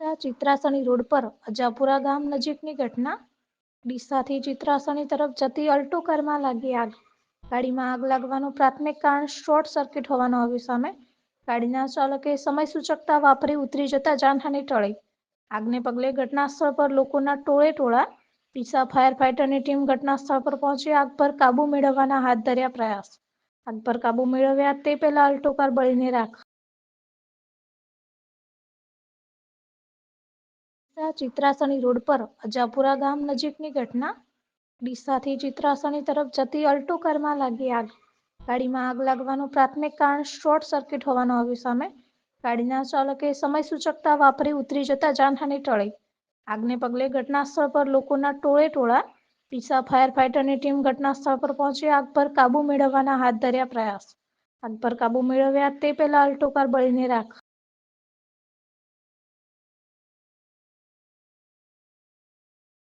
Chitrasani road પર અજાપુરા ગામ નજીકની ઘટના? ડીસાથી ચિત્રાસણી તરફ જતી અલ્ટો કારમાં લાગી આગ. ગાડીમાં આગ લાગવાનું પ્રાથમિક કારણ શોર્ટ સર્કિટ હોવાનું આવ્યું સામે. ગાડીના ચાલકે સમય સૂચકતા વાપરી ઉતરી જતા જાનહાની ટળી. આગને પગલે ઘટનાસ્થળ પર લોકોના ટોળે ટોળા, ડીસા ફાયર ફાઈટરની ટીમ ઘટનાસ્થળ પર પહોંચી આગ પર કાબુ મેળવવાના હાથ ધર્યા પ્રયાસ. આગ પર કાબુ મેળવ્યા તે પહેલા અલ્ટો કાર બળીને રાખ. ચિત્રાસણી રોડ પર અજાપુરા ગામ નજીકની ઘટના. ડીસાથી ચિત્રાસણી તરફ જતી અલ્ટો કારમાં લાગી આગ. ગાડીમાં આગ લાગવાનું પ્રાથમિક કારણ શોર્ટ સર્કિટ હોવાનું આવ્યું સામે. ગાડીના ચાલકે સમય સૂચકતા વાપરી ઉતરી જતા જાનહાની ટળી. આગને પગલે ઘટનાસ્થળ પર લોકોના ટોળે ટોળા ડીસા ફાયર ફાઇટરની ટીમ ઘટનાસ્થળ પર પહોંચી આગ પર કાબુ મેળવવાના હાથ ધર્યા પ્રયાસ. આગ પર કાબુ મેળવ્યા તે પહેલા અલ્ટો કાર બળીને રાખ.